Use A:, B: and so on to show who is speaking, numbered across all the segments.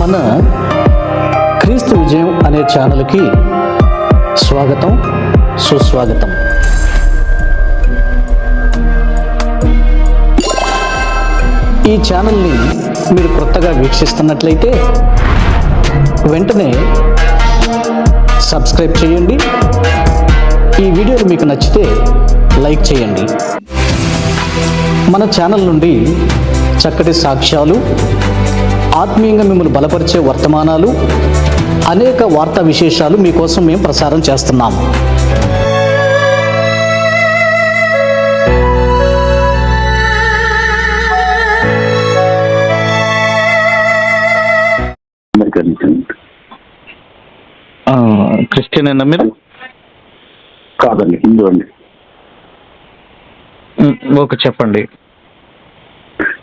A: మన క్రీస్తు విజయం అనే ఛానల్కి స్వాగతం సుస్వాగతం. ఈ ఛానల్ని మీరు కొత్తగా వీక్షిస్తున్నట్లయితే వెంటనే సబ్స్క్రైబ్ చేయండి. ఈ వీడియోలు మీకు నచ్చితే లైక్ చేయండి. మన ఛానల్ నుండి చక్కటి సాక్ష్యాలు ఆత్మీయంగా మిమ్మల్ని బలపరిచే వర్తమానాలు అనేక వార్తా విశేషాలు మీకోసం మేము ప్రసారం చేస్తున్నాం.
B: క్రిస్టియన్ అయినా మీరు?
C: కాదండి హిందూ అండి.
B: ఓకే చెప్పండి.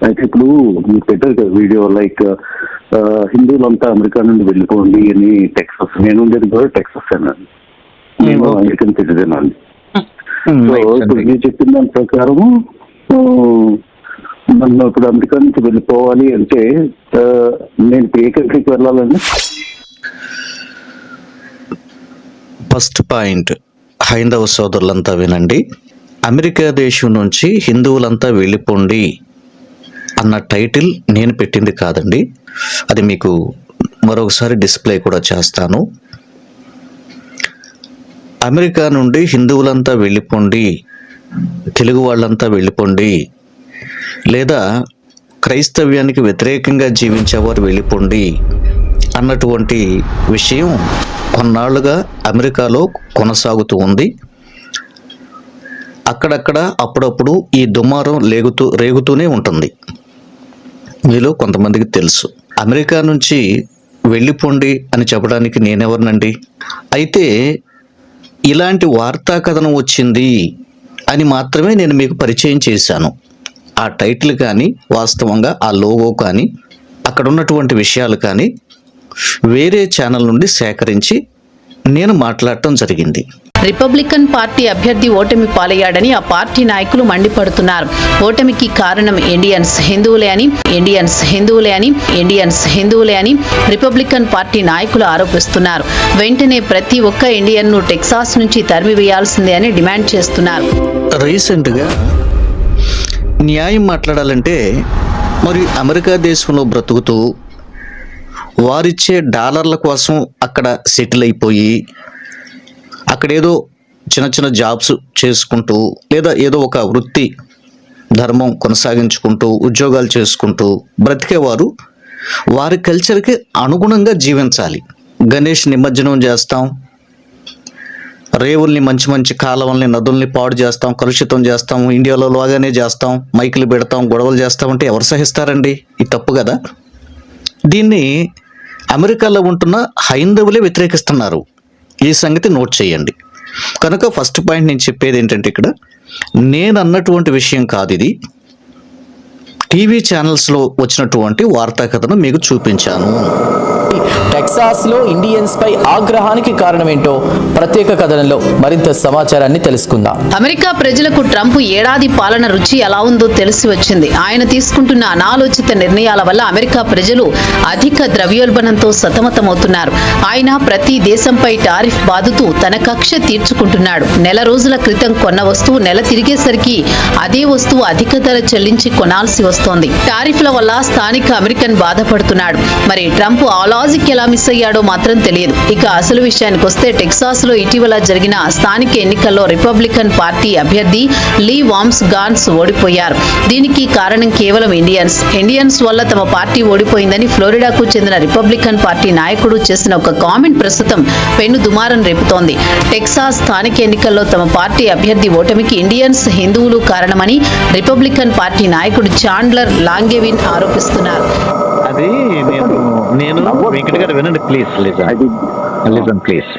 C: అయితే ఇప్పుడు మీరు పెట్టారు కదా వీడియో లైక్ హిందువులంతా అమెరికా నుండి వెళ్ళిపోండి అని టెక్సస్ నేను ఉండేది కూడా టెక్సస్ అండి నేను. అమెరికన్ సిటిజన్ అండి సో ఇప్పుడు. మీరు చెప్పిన దాని ప్రకారము నన్ను ఇప్పుడు అమెరికా నుంచి వెళ్ళిపోవాలి అంటే ఆ, నేను ఏ కంట్రీకి వెళ్ళాలండి?
A: ఫస్ట్ పాయింట్ హైందవ సోదరులంతా వినండి. అమెరికా దేశం నుంచి హిందువులంతా వెళ్ళిపోండి. అన్న టైటిల్ నేను పెట్టింది కాదండి. అది మీకు మరొకసారి డిస్ప్లే కూడా చేస్తాను. అమెరికా నుండి హిందువులంతా వెళ్ళిపోండి తెలుగు వాళ్ళంతా వెళ్ళిపోండి లేదా క్రైస్తవ్యానికి వ్యతిరేకంగా జీవించేవారు వెళ్ళిపోండి అన్నటువంటి విషయం కొన్నాళ్ళుగా అమెరికాలో కొనసాగుతూ ఉంది. అక్కడక్కడ అప్పుడప్పుడు ఈ దుమారం లేగుతూ రేగుతూనే ఉంటుంది. మీలో కొంతమందికి తెలుసు. అమెరికా నుంచి వెళ్ళిపోండి అని చెప్పడానికి నేనెవరినండి? అయితే ఇలాంటి వార్తా కథనం వచ్చింది అని మాత్రమే నేను మీకు పరిచయం చేశాను. ఆ టైటిల్ కానీ వాస్తవంగా ఆ లోగో కానీ అక్కడ ఉన్నటువంటి విషయాలు కానీ వేరే ఛానల్ నుండి సేకరించి నేను మాట్లాడటం జరిగింది.
D: రిపబ్లికన్ పార్టీ అభ్యర్థి ఓటమి పాలయ్యాడని ఆ పార్టీ నాయకులు మండిపడుతున్నారు. ఓటమికి కారణం ఇండియన్స్ హిందువులే అని ఇండియన్స్ హిందువులే అని ఇండియన్స్ హిందువులే అని రిపబ్లికన్ పార్టీ నాయకులు ఆరోపిస్తున్నారు. వెంటనే ప్రతి ఒక్క ఇండియన్ను టెక్సాస్ నుంచి తరిమివేయాల్సిందే అని డిమాండ్ చేస్తున్నారు.
A: రీసెంట్గా న్యాయం మాట్లాడాలంటే మరి అమెరికా దేశంలో బ్రతుకుతూ వారిచ్చే డాలర్ల కోసం అక్కడ సెటిల్ అయిపోయి అక్కడేదో చిన్న చిన్న జాబ్స్ చేసుకుంటూ లేదా ఏదో ఒక వృత్తి ధర్మం కొనసాగించుకుంటూ ఉద్యోగాలు చేసుకుంటూ బ్రతికేవారు. వారి కల్చర్కి అనుగుణంగా జీవించాలి. గణేష్ నిమజ్జనం చేస్తాం. రేవుల్ని మంచి మంచి కాలువల్ని నదుల్ని పాడు చేస్తాం. కలుషితం చేస్తాం. ఇండియాలో లాగానే చేస్తాం. మైకులు పెడతాం. గొడవలు చేస్తామంటే ఎవరు సహిస్తారండి? ఇది తప్పు కదా. దీన్ని అమెరికాలో ఉంటున్న హైందవులే వ్యతిరేకిస్తున్నారు. ఈ సంగతి నోట్ చేయండి. కనుక ఫస్ట్ పాయింట్ నేను చెప్పేది ఏంటంటే ఇక్కడ నేను అన్నటువంటి విషయం కాదు ఇది. టీవీ ఛానల్స్లో వచ్చినటువంటి వార్తా కథను మీకు చూపించాను.
E: టెక్సాస్లో ఇండియన్స్ పై ఆగ్రహానికి కారణమేంటో ప్రత్యేక కథనంలో మరింత సమాచారాన్ని తెలుసుకుందాం.
D: అమెరికా ప్రజలకు ట్రంప్ ఏడాది పాలన రుచి ఎలా ఉందో తెలిసి వచ్చింది. ఆయన తీసుకుంటున్న అనాలోచిత నిర్ణయాల వల్ల అమెరికా ప్రజలు అధిక ద్రవ్యోల్బణంతో సతమతమవుతున్నారు. ఆయన ప్రతి దేశంపై టారిఫ్ బాదుతూ తన కక్ష తీర్చుకుంటున్నాడు. నెల రోజుల క్రితం కొన్న వస్తువు నెల తిరిగేసరికి అదే వస్తువు అధిక ధర చెల్లించి కొనాల్సి వస్తోంది టారిఫ్ల వల్ల స్థానిక అమెరికన్ బాధపడుతున్నాడు. మరి ట్రంప్ ఆ లాజిక్ ఎలా మిస్ అయ్యాడో మాత్రం తెలియదు. ఇక అసలు విషయానికి వస్తే టెక్సాస్లో ఇటీవల జరిగిన స్థానిక ఎన్నికల్లో రిపబ్లికన్ పార్టీ అభ్యర్థి లీ వామ్స్ గాన్స్ ఓడిపోయారు. దీనికి కారణం కేవలం ఇండియన్స్. ఇండియన్స్ వల్ల తమ పార్టీ ఓడిపోయిందని ఫ్లోరిడాకు చెందిన రిపబ్లికన్ పార్టీ నాయకుడు చేసిన ఒక కామెంట్ ప్రస్తుతం పెన్ను దుమారం రేపుతోంది. టెక్సాస్ స్థానిక ఎన్నికల్లో తమ పార్టీ అభ్యర్థి ఓటమికి ఇండియన్స్ హిందువులు కారణమని రిపబ్లికన్ పార్టీ నాయకుడు చాండ్లర్ లాంగెవిన్ ఆరోపిస్తున్నారు.
B: అది నేను నేను వెంకట గారు వినండి ప్లీజ్ లిజన్ ప్లీజ్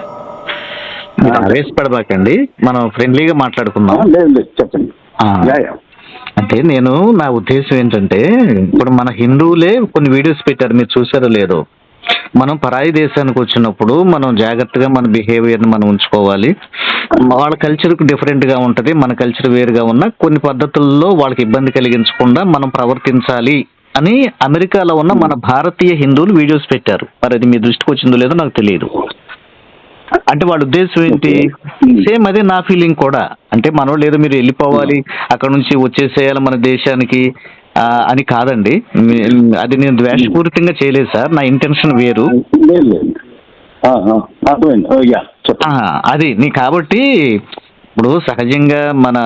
B: మీరు ఆవేశపడబాకండి మనం ఫ్రెండ్లీగా మాట్లాడుకుందాం.
C: లేదు లేదు చెప్పండి.
B: ఆ.
C: Yeah, yeah.
B: అంటే నేను నా ఉద్దేశం ఏంటంటే ఇప్పుడు మన హిందువులే కొన్ని వీడియోస్ పెట్టారు మీరు చూసారో లేదో. మనం పరాయి దేశానికి వచ్చినప్పుడు మనం జాగ్రత్తగా మన బిహేవియర్ని మనం ఉంచుకోవాలి. వాళ్ళ కల్చర్కి డిఫరెంట్గా ఉంటుంది మన కల్చర్ వేరుగా ఉన్న కొన్ని పద్ధతుల్లో వాళ్ళకి ఇబ్బంది కలిగించకుండా మనం ప్రవర్తించాలి అని అమెరికాలో ఉన్న మన భారతీయ హిందువులు వీడియోస్ పెట్టారు. మరి అది మీ దృష్టికి వచ్చిందో లేదో నాకు తెలియదు. అంటే వాళ్ళ ఉద్దేశం ఏంటి. సేమ్ అదే నా ఫీలింగ్ కూడా. అంటే మనోళ్ళు ఏదో మీరు వెళ్ళిపోవాలి అక్కడ నుంచి వచ్చేసేయాలి మన దేశానికి. అని కాదండి. అది నేను ద్వేషపూరితంగా చేయలేదు సార్. నా ఇంటెన్షన్ వేరు. అది నీ కాబట్టి ఇప్పుడు సహజంగా మన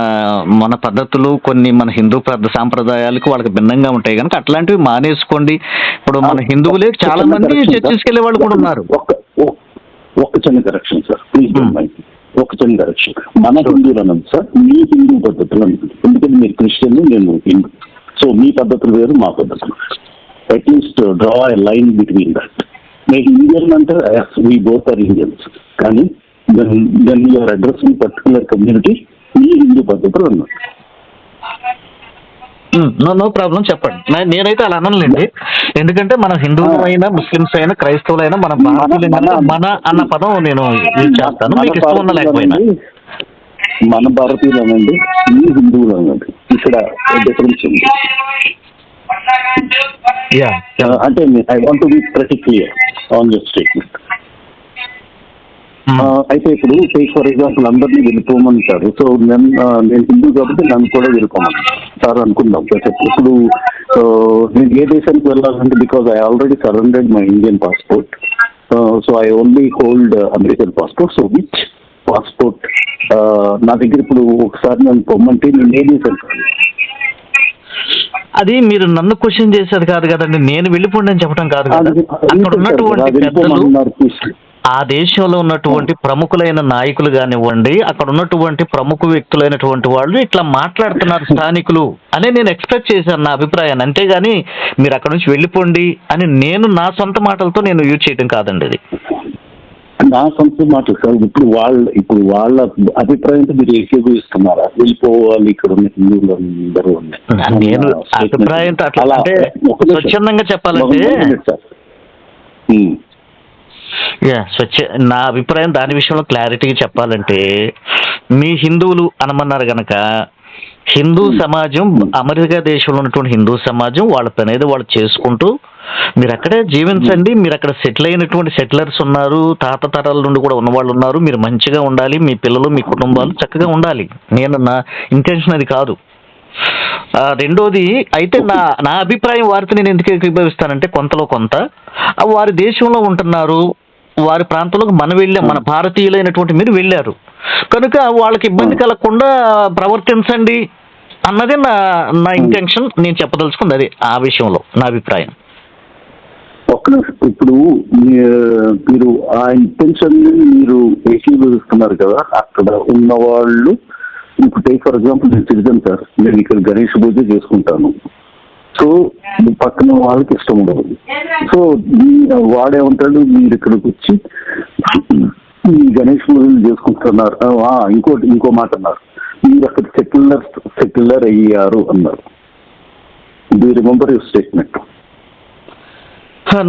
B: మన పద్ధతులు కొన్ని మన హిందూ పద్ధ సాంప్రదాయాలకు వాళ్ళకి భిన్నంగా ఉంటాయి కనుక అట్లాంటివి మానేసుకోండి. ఇప్పుడు మన హిందువులే చాలా మంది చర్చిస్కి వెళ్ళే కూడా ఉన్నారు.
C: ఒక్క చిన్న కరెక్షన్ సార్. Please
B: Hmm.
C: ఒక చిన్న కరెక్షన్ మన హిందువులు అన్నది సార్. మీ హిందూ పద్ధతులు ఎందుకంటే మీరు క్రిస్టియన్ నేను హిందూ. సో మీ పద్ధతులు వేరు మా పద్ధతులు at least draw a line between that నేను ఇండియన్ అంటే వీ బోత్ ఆర్ ఇండియన్స్ కానీ then your address particular community మీ హిందూ పద్ధతులు అన్నది
B: నో నో ప్రాబ్లం చెప్పండి. నేనైతే అలా అనలేండి ఎందుకంటే మన హిందువులు అయినా ముస్లిమ్స్ అయినా క్రైస్తవులైనా మన భారతీయులు మన అన్న పదం నేను చేస్తాను. మీకు ఇష్టం ఉన్న లేకపోయినా.
C: మన భారతీయులు అనండి మీ హిందువులు అనండి ఇక్కడ డిఫరెన్స్ ఉంది అంటే I want be pretty clear on this statement అయితే ఇప్పుడు టేక్ ఫర్ ఎగ్జాంపుల్ అందరినీ వెళ్ళిపోమంటారు సో నేను నేను హిందూ కాబట్టి నన్ను కూడా వెళ్ళిపోమంటారు సార్ అనుకుందాం ఇప్పుడు నేను ఏ దేశానికి వెళ్ళాలంటే because I already surrendered my Indian passport so I only hold American passport so which passport నా దగ్గర ఇప్పుడు ఒకసారి నన్ను పొమ్మంటే నేను ఏ వెళ్ళాలి?
B: అది మీరు నన్ను క్వశ్చన్ చేసేది కాదు కదండి నేను వెళ్ళిపోండి అని చెప్పడం కాదు అక్కడ ఉన్నటువంటి పెద్దలు. ఆ దేశంలో ఉన్నటువంటి ప్రముఖులైన నాయకులు కానివ్వండి అక్కడ ఉన్నటువంటి ప్రముఖ వ్యక్తులైనటువంటి వాళ్ళు ఇట్లా మాట్లాడుతున్నారు స్థానికులు అని నేను ఎక్స్పెక్ట్ చేశాను నా అభిప్రాయాన్ని అంతేగాని మీరు అక్కడ నుంచి వెళ్ళిపోండి అని నేను నా సొంత మాటలతో నేను యూజ్ చేయడం కాదండి ఇది
C: నా సొంత మాటలు సార్ ఇప్పుడు వాళ్ళ ఇప్పుడు వాళ్ళ అభిప్రాయంతో మీరు ఏకీభవిస్తున్నారా వెళ్ళిపోవాలి ఇక్కడ ఉన్న హిందువులు అందరూ ఉన్నాయి.
B: నేను. అభిప్రాయంతో అట్లా అంటే. స్వచ్ఛందంగా చెప్పాలంటే
C: సార్.
B: స్వచ్ఛ నా అభిప్రాయం దాని విషయంలో క్లారిటీగా చెప్పాలంటే మీ హిందువులు అనమన్నారు గనక హిందూ సమాజం అమెరికా దేశంలో ఉన్నటువంటి హిందూ సమాజం వాళ్ళ పని ఏదో వాళ్ళు చేసుకుంటూ మీరు అక్కడే జీవించండి మీరు అక్కడ సెటిల్ అయినటువంటి సెటిలర్స్ ఉన్నారు తాత తరాల నుండి కూడా ఉన్నవాళ్ళు ఉన్నారు మీరు మంచిగా ఉండాలి మీ పిల్లలు మీ కుటుంబాలు చక్కగా ఉండాలి. నేను నా ఇంటెన్షన్ అది కాదు. రెండోది అయితే నా నా అభిప్రాయం వారితో నేను ఎందుకు ఏకీభవిస్తానంటే కొంతలో కొంత. వారి దేశంలో ఉంటున్నారు వారి ప్రాంతంలోకి మనం వెళ్ళాం మన భారతీయులైనటువంటి మీరు వెళ్ళారు. కనుక వాళ్ళకి ఇబ్బంది కలగకుండా ప్రవర్తించండి. అన్నదే నా నా ఇంటెన్షన్ నేను చెప్పదలుచుకుంది అదే ఆ విషయంలో నా అభిప్రాయం.
C: ఒక్క. ఇప్పుడు మీరు ఆ ఇంటెన్షన్ మీరు ఏకీభవిస్తున్నారు కదా అక్కడ ఉన్న వాళ్ళు ఇప్పుడు టేక్ ఫర్ ఎగ్జాంపుల్ నేను సిటిజన్ సార్ నేను ఇక్కడ గణేష్ పూజ చేసుకుంటాను. సో పక్కన వాళ్ళకి ఇష్టం ఉండదు. సో వాడేమంటాడు మీరు ఇక్కడికి వచ్చి ఈ గణేష్ పూజలు చేసుకుంటున్నారు ఇంకోటి ఇంకో మాట అన్నారు. మీరు అక్కడ సెక్యులర్ సెక్యులర్ అయ్యారు అన్నారు. డూ రిమెంబర్ యువర్ స్టేట్మెంట్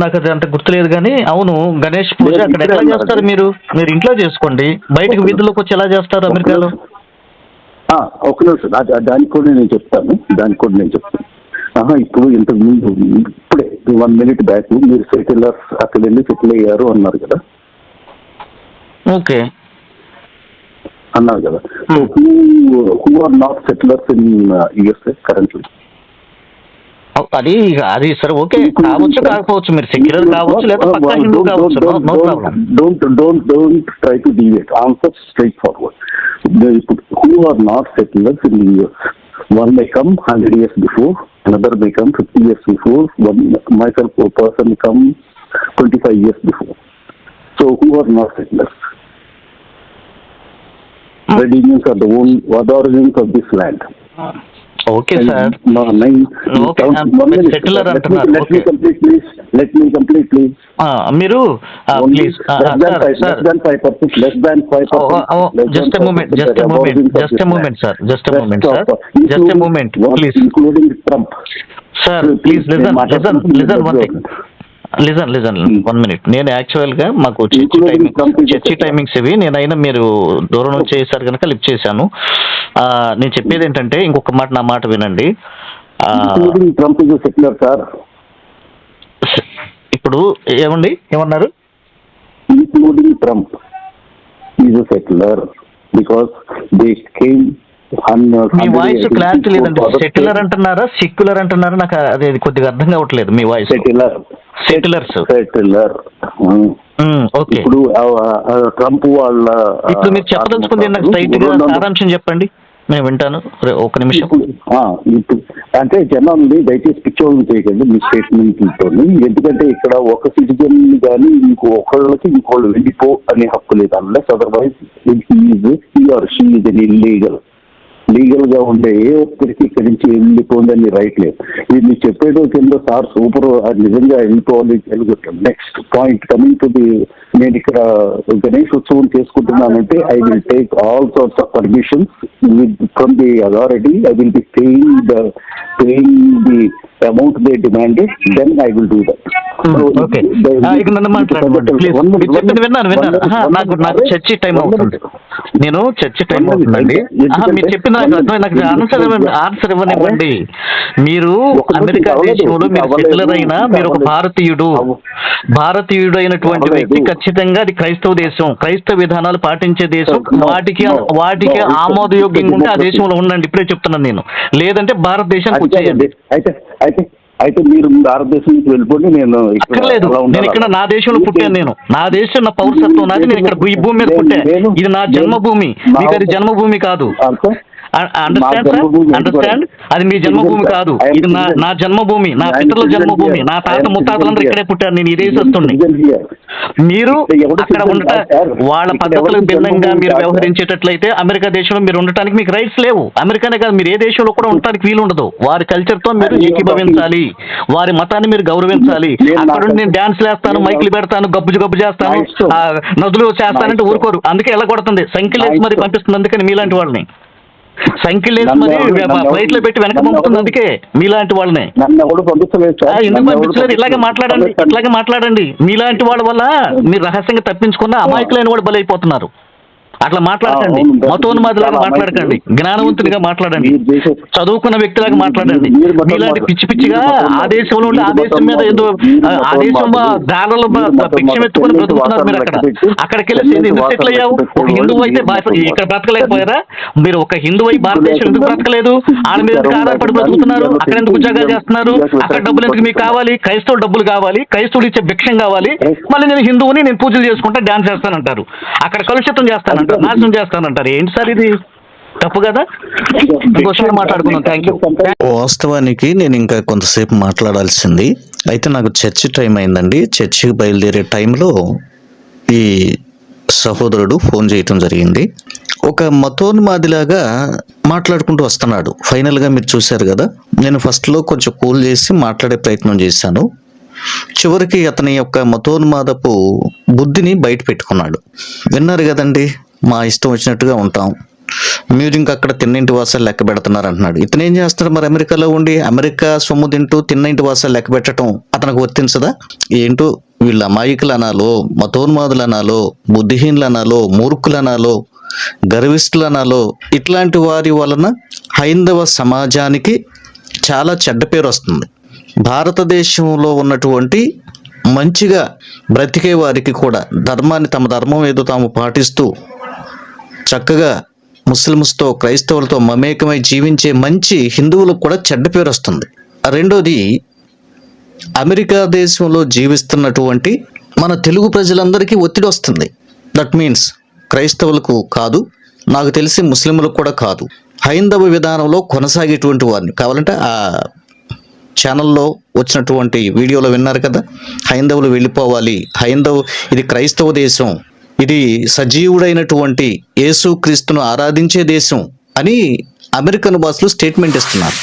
B: నాకు అది అంత గుర్తులేదు కానీ అవును గణేష్ పూజ అక్కడ ఎట్లా. చేస్తారు మీరు? మీరు ఇంట్లో చేసుకోండి. బయటకు వీధుల్లోకి వచ్చి ఎలా చేస్తారు అమెరికాలో?
C: ఒక నిమిషం. దానికి కూడా నేను చెప్తాను. దానికి కూడా నేను చెప్తాను. ఆహా ఇప్పుడు ఇంతకు ముందు ఇప్పుడే వన్ మినిట్ బ్యాక్. మీరు సెటిలర్ అక్కడ వెళ్ళి సెటిల్ అయ్యారు అన్నారు కదా.
B: ఓకే.
C: అన్నారు కదా so who who are not settlers in USA currently
B: అది అది సరే ఓకే కావచ్చు కాకపోవచ్చు మీరు సెక్యులర్ కావచ్చు లేదా పక్కా హిందూ కావచ్చు no problem
C: don't don't don't try to deviate answer straightforward ఇప్పుడు who are not settlers in US one may come hundred years before another may come fifty years before one myself person come twenty five years before so who are not settlers Red Indians are the own, are the origins of this land.
B: Okay sir
C: me,
B: అంటున్నారు.
C: Let me complete, please.
B: మీరు please just moment just moment
C: origins of
B: just moment. Sir just moment
C: of-
B: sir just moment
C: what-
B: please
C: Including Trump.
B: Sir
C: Please,
B: please listen listen. Listen one thing listen listen. One minute నేను యాక్చువల్గా మాకు church timing church. Timings ఇవి. నేనైనా మీరు దూరం నుంచి చేశారు కనుక లిఫ్ట్ చేశాను. నేను చెప్పేది ఏంటంటే ఇంకొక మాట నా మాట వినండి.
C: ఇంక్లూడింగ్ ట్రంప్ సార్
B: ఇప్పుడు ఏమండి? ఏమన్నారు?
C: A secular because they came on. uh,
B: మీ వాయిస్ క్లారిటీ లేదండి. Secular
C: Secular.
B: అంటున్నారా? సెక్యులర్ అంటున్నారా? నాకు అది కొద్దిగా అర్థం కావట్లేదు మీ voice
C: Secular. Secular. Hmm.
B: Okay
C: ఇప్పుడు ట్రంప్ వాళ్ళ
B: ఇప్పుడు మీరు చెప్పదలుచుకుంది స్ట్రైట్గా సారాంశం చెప్పండి. నేను వింటాను. ఒక్క నిమిషం.
C: ఇప్పుడు అంటే జనాల్ని దయచేసి పిచ్చోళ్ళు చేయకండి మీ స్టేట్మెంట్లతో. ఎందుకంటే ఇక్కడ ఒక సిటిజన్ కానీ ఇంకో ఒకళ్ళకి ఇంకోళ్ళు వెళ్ళిపో అనే హక్కు లేదు. Unless otherwise he or she an illegal లీగల్గా ఉండే ఏ ఒక్కరికి ఇక్కడి నుంచి వెళ్ళిపోందని రైట్ లేదు. ఇది మీరు చెప్పేదో కింద సార్ సూపర్ నిజంగా వెళ్ళిపోవాలి తెలుగుతాం next point coming to the నేను ఇక్కడ గణేష్ ఉత్సవం చేసుకుంటున్నానంటే I will take all sorts of permissions with from the authority I will be paying the paying the amount they demanded then I will do that
B: okay ఇక నన్ను మాట్లాడమండి please మీరు చెప్పింది విన్నాను నాకు నాకు చర్చి టైం అవుతుంది. నేను చర్చి టైం అవుతుందండి. మీరు చెప్పిన నాకు ఆన్సర్ ఇవ్వండి ఆన్సర్ ఇవ్వనివ్వండి. మీరు అమెరికా దేశంలో మీరు సెటిలర్ అయినా మీరు ఒక భారతీయుడు. భారతీయుడు అయినటువంటి వ్యక్తి ఖచ్చితంగా అది క్రైస్తవ దేశం. క్రైస్తవ విధానాలు పాటించే దేశం. వాటికి వాటికి ఆమోదయోగ్యంగా ఉంటే ఆ దేశంలో ఉండండి. ఇప్పుడే చెప్తున్నాను నేను. లేదంటే భారతదేశానికి వచ్చేయండి
C: అయితే అయితే అయితే మీరు భారతదేశం నుంచి వెళ్ళిపోండి నేను
B: అక్కర్లేదు? నేను ఇక్కడ నా దేశంలో పుట్టాను నేను. నా దేశం నా పౌరసత్వం నాది. నేను ఇక్కడ ఈ భూమి మీద పుట్టాను ఇది నా జన్మభూమి. మీకు అది జన్మభూమి కాదు? అండర్స్టాండ్ సార్
C: జన్మభూమి
B: అండర్స్టాండ్ అది మీ జన్మభూమి కాదు. ఇది నా నా జన్మభూమి నా పితరుల జన్మభూమి. నా తాత ముత్తాతలందరూ ఇక్కడే పుట్టారు. నేను ఈ దేశస్తుని మీరు అక్కడ ఉండట వాళ్ళ పద్ధతులకు భిన్నంగా మీరు వ్యవహరించేటట్లయితే అమెరికా దేశంలో మీరు ఉండటానికి మీకు రైట్స్ లేవు. అమెరికానే కాదు మీరు ఏ దేశంలో కూడా ఉండటానికి వీలు ఉండదు. వారి కల్చర్తో మీరు ఏకీభవించాలి వారి మతాన్ని మీరు గౌరవించాలి. అక్కడ నేను డాన్స్ వేస్తాను మైకులు పెడతాను గబ్బు గబ్బు చేస్తాను నదులు చేస్తానంటే ఊరుకోరు. అందుకే ఎలా కొడుతుంది సంఖ్యలేసి మరి పంపిస్తుంది. అందుకని మీలాంటి వాళ్ళని. మరి ఫ్లైట్లో పెట్టి వెనక పంపుతుంది అందుకే మీలాంటి వాళ్ళని. ఎందుకు పంపించలేదు? ఇట్లాగే మాట్లాడండి. ఇట్లాగే మాట్లాడండి. మీలాంటి వాళ్ళ వల్ల మీరు రహస్యంగా తప్పించుకున్న అమాయకులైన కూడా బలైపోతున్నారు. అట్లా మాట్లాడకండి. మతోన్మాదిలాగా మాట్లాడకండి.
C: అమాయకులు.
B: జ్ఞానవంతునిగా మాట్లాడండి. చదువుకున్న వ్యక్తిలాగా మాట్లాడండి. మీలాంటి పిచ్చి పిచ్చిగా ఆ దేశంలో ఉండి ఆ దేశం మీద ఏదో ఆ, దేశం దారులు భిక్షం ఎత్తుకుని బ్రతుకుతున్నారు మీరు అక్కడ. అక్కడికి వెళ్ళి సెటిల్ అయ్యావు ఒక హిందువు అయితే ఇక్కడ బ్రతకలేకపోయారా? మీరు ఒక హిందువు అయి భారతదేశం ఎందుకు బ్రతకలేదు? ఆడ మీద ఆధారపడి బ్రతుకుతున్నారు. అక్కడ ఎందుకు ఉద్యోగాలు చేస్తున్నారు? అక్కడ డబ్బులు ఎందుకు మీకు కావాలి? క్రైస్తవులు డబ్బులు కావాలి. క్రైస్తవులు ఇచ్చే భిక్షం కావాలి. మళ్ళీ నేను హిందువుని నేను పూజలు చేసుకుంటా డాన్స్ చేస్తానంటారు. అక్కడ కలుషితం చేస్తానంటారు. నాశనం చేస్తానంటారు. ఏంటి సార్ ఇది? తప్పు కదా? మాట్లాడుకుందాం. థ్యాంక్ యూ
A: వాస్తవానికి నేను ఇంకా కొంతసేపు మాట్లాడాల్సింది. అయితే నాకు చర్చి టైం అయిందండి. చర్చికి బయలుదేరే టైంలో ఈ సహోదరుడు ఫోన్ చేయటం జరిగింది. ఒక మతోన్మాదిలాగా మాట్లాడుకుంటూ వస్తున్నాడు. ఫైనల్గా మీరు చూశారు కదా? నేను ఫస్ట్లో కొంచెం కూల్ చేసి మాట్లాడే ప్రయత్నం చేశాను. చివరికి అతని యొక్క మతోన్మాదపు బుద్ధిని బయట పెట్టుకున్నాడు. విన్నారు కదండి? మా ఇష్టం వచ్చినట్టుగా ఉంటాం. మీరు ఇంకా అక్కడ తిన్నింటి వాసాలు లెక్క పెడుతున్నారు అంటున్నాడు. ఇతను ఏం చేస్తున్నాడు మరి అమెరికాలో ఉండి అమెరికా సొమ్ము తింటూ తిన్నింటి వాసాలు లెక్క పెట్టడం అతనికి వర్తించదా? ఏంటో వీళ్ళు అమాయకులు అనాలో మతోన్మాదులు అనాలో బుద్ధిహీనులు అనాలో మూర్ఖులు అనాలో గర్విష్ఠులు అనాలో ఇట్లాంటి వారి వలన హైందవ సమాజానికి చాలా చెడ్డ పేరు వస్తుంది. భారతదేశంలో ఉన్నటువంటి మంచిగా బ్రతికే వారికి కూడా ధర్మాన్ని తమ ధర్మం ఏదో తాము పాటిస్తూ చక్కగా ముస్లిమ్స్తో క్రైస్తవులతో మమేకమై జీవించే మంచి హిందువులకు కూడా చెడ్డ పేరు వస్తుంది. రెండోది అమెరికా దేశంలో జీవిస్తున్నటువంటి మన తెలుగు ప్రజలందరికీ ఒత్తిడి వస్తుంది. దట్ మీన్స్ క్రైస్తవులకు కాదు నాకు తెలిసి ముస్లింలకు కూడా కాదు. హైందవ విధానంలో కొనసాగేటువంటి వారిని కావాలంటే ఆ ఛానల్లో వచ్చినటువంటి వీడియోలో విన్నారు కదా? హైందవులు వెళ్ళిపోవాలి. హైందవ ఇది క్రైస్తవ దేశం. ఇది సజీవుడైనటువంటి యేసుక్రీస్తును ఆరాధించే దేశం అని అమెరికన్ భాషలో స్టేట్మెంట్ ఇస్తున్నారు.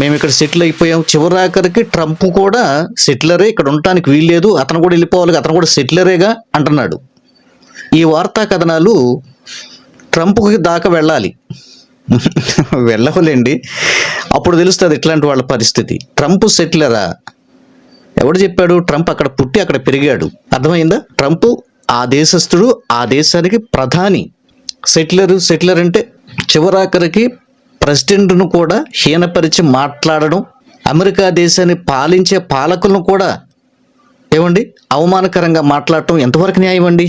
A: మేము ఇక్కడ సెటిల్ అయిపోయాం. చివరాఖరికి ట్రంప్ కూడా సెటిలరే ఇక్కడ ఉండటానికి వీల్లేదు. అతను కూడా వెళ్ళిపోవాలి అతను కూడా సెటిలరేగా అంటున్నాడు. ఈ వార్తా కథనాలు ట్రంప్కి దాకా వెళ్ళాలి. వెళ్ళవలేండి. అప్పుడు తెలుస్తుంది ఇట్లాంటి వాళ్ళ పరిస్థితి. ట్రంప్ సెటిలరా? ఎవడు చెప్పాడు? ట్రంప్ అక్కడ పుట్టి అక్కడ పెరిగాడు. అర్థమైందా? ట్రంప్ ఆ దేశస్థుడు ఆ దేశానికి ప్రధాని. సెటిలర్ సెటిలర్ అంటే చివరాఖరికి ప్రెసిడెంట్ను కూడా హీనపరిచి మాట్లాడడం అమెరికా దేశాన్ని పాలించే పాలకులను కూడా ఏమండి అవమానకరంగా మాట్లాడటం ఎంతవరకు న్యాయం అండి?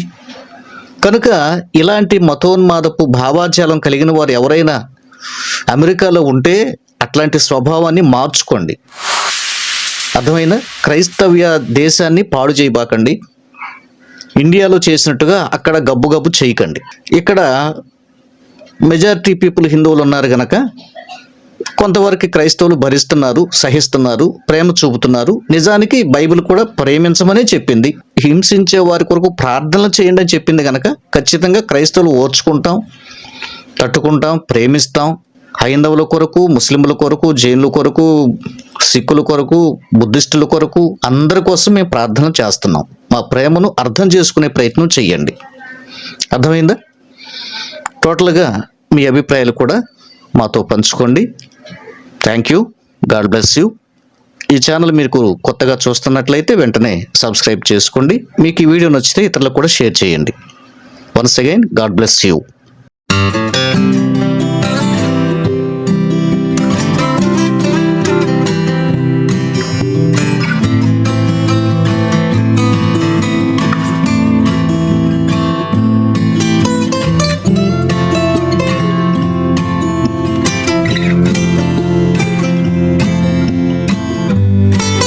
A: కనుక ఇలాంటి మతోన్మాదపు భావాజాలం కలిగిన వారు ఎవరైనా అమెరికాలో ఉంటే అట్లాంటి స్వభావాన్ని మార్చుకోండి. అర్థమైన క్రైస్తవ్య దేశాన్ని పాడు చేయబాకండి. ఇండియాలో చేసినట్టుగా అక్కడ గబ్బు గబ్బు చేయకండి. ఇక్కడ మెజారిటీ పీపుల్ హిందువులు ఉన్నారు గనక కొంతవరకు క్రైస్తవులు భరిస్తున్నారు సహిస్తున్నారు ప్రేమ చూపుతున్నారు. నిజానికి బైబిల్ కూడా ప్రేమించమనే చెప్పింది. హింసించే వారి కొరకు ప్రార్థనలు చేయండి అని చెప్పింది కనుక ఖచ్చితంగా క్రైస్తవులు ఓర్చుకుంటాం తట్టుకుంటాం ప్రేమిస్తాం హైందవుల కొరకు ముస్లింల కొరకు జైన్ల కొరకు సిక్కుల కొరకు బుద్ధిస్టుల కొరకు అందరి కోసం మేము ప్రార్థన చేస్తున్నాం. మా ప్రేమను అర్థం చేసుకునే ప్రయత్నం చేయండి అర్థమైందా? టోటల్గా మీ అభిప్రాయాలు కూడా మాతో పంచుకోండి. Thank you God bless you ఈ ఛానల్ మీకు కొత్తగా చూస్తున్నట్లయితే వెంటనే సబ్స్క్రైబ్ చేసుకోండి. మీకు ఈ వీడియో నచ్చితే ఇతరులకు కూడా షేర్ చేయండి. Once again God bless you